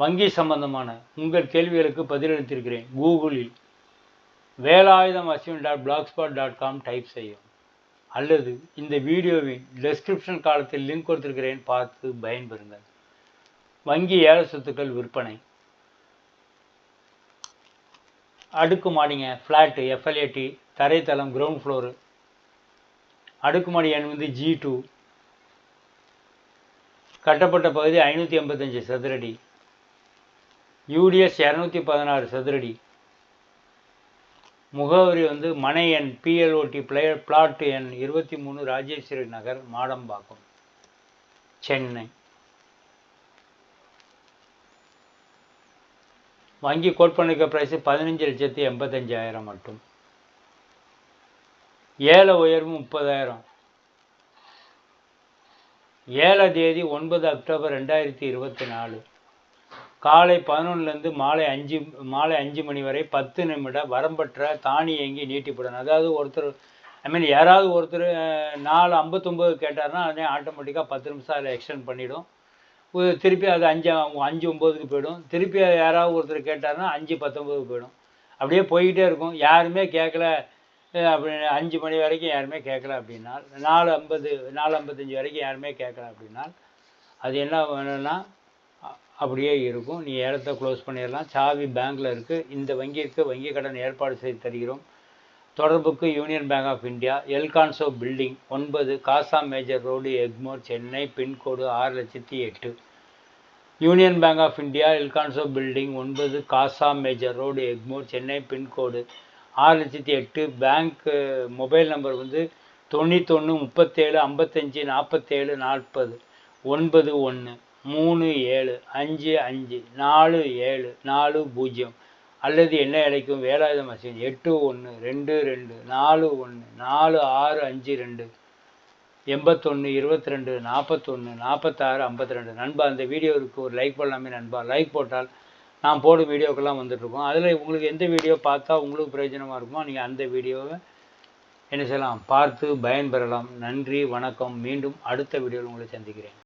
வங்கி சம்பந்தமான உங்கள் கேள்விகளுக்கு பதிலளித்திருக்கிறேன். கூகுளில் Velayutham Ashwin dot blog spot dot com type செய்யும் அல்லது இந்த வீடியோவின் டெஸ்கிரிப்ஷன் காலத்தில் லிங்க் கொடுத்திருக்கிறேன் பார்த்து பயன்பெறுங்கள். வங்கி ஏல சொத்துக்கள் விற்பனை. அடுக்குமாடிங்க flat F L A T தரைத்தளம் ground floor அடுக்குமாடி எண் வந்து ஜி டூ கட்டப்பட்ட பகுதி ஐநூற்றி எண்பத்தஞ்சு சதுரடி. யூடிஎஸ் இரநூத்தி பதினாறு சதுரடி. முகவரி வந்து மனை எண் பிஎல்ஓடி பிளேயர் பிளாட் எண் இருபத்தி மூணு ராஜேஸ்வரி நகர் மாடம்பாக்கம் சென்னை. வங்கி கோட் பண்ணிக்க ப்ரைஸு பதினஞ்சு லட்சத்தி எண்பத்தஞ்சாயிரம் மட்டும். ஏழை உயர்வு முப்பதாயிரம். ஏழை தேதி ஒன்பது அக்டோபர் ரெண்டாயிரத்தி இருபத்தி நாலு. காலை பதினொன்றுலேருந்து மாலை அஞ்சு மாலை அஞ்சு மணி வரை பத்து நிமிட வரம்பற்ற தானியங்கி நீட்டிப்படணும் அதாவது ஒருத்தர் ஐ மீன் யாராவது ஒருத்தர் நாலு ஐம்பத்தொம்போது கேட்டார்னா அதே ஆட்டோமேட்டிக்காக பத்து நிமிஷம் அதில் எக்ஸ்டெண்ட் பண்ணிடும். திருப்பி அது அஞ்சு அஞ்சு ஒம்போதுக்கு போயிடும். திருப்பி யாராவது ஒருத்தர் கேட்டார்னா அஞ்சு பத்தொம்போதுக்கு போயிடும். அப்படியே போய்கிட்டே இருக்கும். யாருமே கேட்கல அப்படி அஞ்சு மணி வரைக்கும் யாருமே கேட்கல அப்படின்னா நாலு ஐம்பது நாலு ஐம்பத்தஞ்சு வரைக்கும் யாருமே கேட்கல அப்படின்னா அது என்ன வேணும்னா அப்படியே இருக்கும். நீ ஏலத்தை க்ளோஸ் பண்ணிடலாம். சாவி பேங்க்கில் இருக்குது இந்த வங்கிக்கு வங்கி கடன் ஏற்பாடு செய்து தருகிறோம். தொடர்புக்கு Union Bank of India எல்கான்சோ building ஒன்பது Casa Major Road Egmore Chennai pincode ஆறு லட்சத்தி எட்டு. Union Bank of India எல்கான்சோ building ஒன்பது Casa Major Road Egmore Chennai pincode ஆறு லட்சத்தி எட்டு. பேங்க் மொபைல் நம்பர் வந்து தொண்ணூத்தொன்று முப்பத்தேழு ஐம்பத்தஞ்சு நாற்பத்தேழு நாற்பது ஒன்பது ஒன்று. மூணு ஏழு அஞ்சு அஞ்சு நாலு ஏழு நாலு பூஜ்ஜியம். அல்லது என்ன அழைக்கும் வேலாயுத அஸ்வின் எட்டு ஒன்று ரெண்டு ரெண்டு நாலு ஒன்று நாலு ஆறு அஞ்சு ரெண்டு எண்பத்தொன்று இருபத்தி ரெண்டு நாற்பத்தொன்று நாற்பத்தாறு ஐம்பத்தி ரெண்டு நண்பா அந்த வீடியோவுக்கு ஒரு லைக் பண்ணலாமே நண்பா. லைக் போட்டால் நான் போடும் வீடியோக்கெல்லாம் வந்துட்ருக்கோம் அதில் உங்களுக்கு எந்த வீடியோ பார்த்தா உங்களுக்கு பிரயோஜனமாக இருக்குமோ நீங்கள் அந்த வீடியோவை என்ன செய்யலாம்? பார்த்து பயன்பெறலாம். நன்றி வணக்கம். மீண்டும் அடுத்த வீடியோவில் உங்களை சந்திக்கிறேன்.